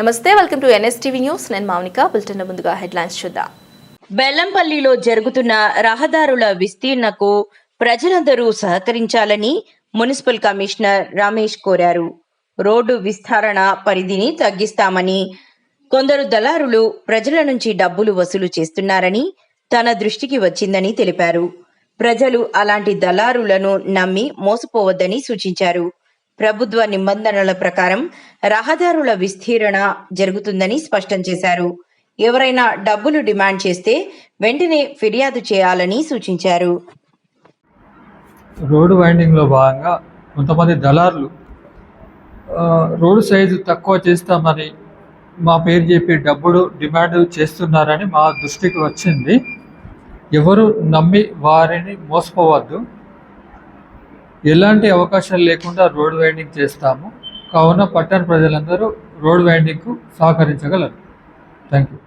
నమస్తే welcome to NSTV news. నేను Mounika bulletin ముందుగా హెడ్లైన్స్ చూద్దాం. బెల్లంపల్లిలో జరుగుతున్న రహదారుల విస్తీర్ణకు ప్రజలందరూ సహకరించాలని మున్సిపల్ కమిషనర్ రమేష్ కోరారు. రోడ్డు విస్తరణ పరిధిని తగ్గిస్తామని కొందరు దళారులు ప్రజల నుంచి డబ్బులు వసూలు చేస్తున్నారని తన దృష్టికి వచ్చిందని తెలిపారు. ప్రజలు అలాంటి దళారులను నమ్మి మోసపోవద్దని సూచించారు. ప్రభుత్వ నిబంధనల ప్రకారం రహదారుల విస్తీరణ జరుగుతుందని స్పష్టం చేశారు. ఎవరైనా డబ్బులు డిమాండ్ చేస్తే వెంటనే ఫిర్యాదు చేయాలని సూచించారు. రోడ్డు వైండింగ్లో భాగంగా కొంతమంది దళారులు రోడ్డు సైజు తక్కువ చేస్తామని మా పేరు చెప్పి డబ్బులు డిమాండ్ చేస్తున్నారని మా దృష్టికి వచ్చింది. ఎవరు నమ్మి వారిని మోసపోవద్దు. ఎలాంటి అవకాశాలు లేకుండా రోడ్ వైండింగ్ చేస్తాము. కావున పట్టణ ప్రజలందరూ రోడ్ వైండింగ్కు సహకరించగలరు. Thank you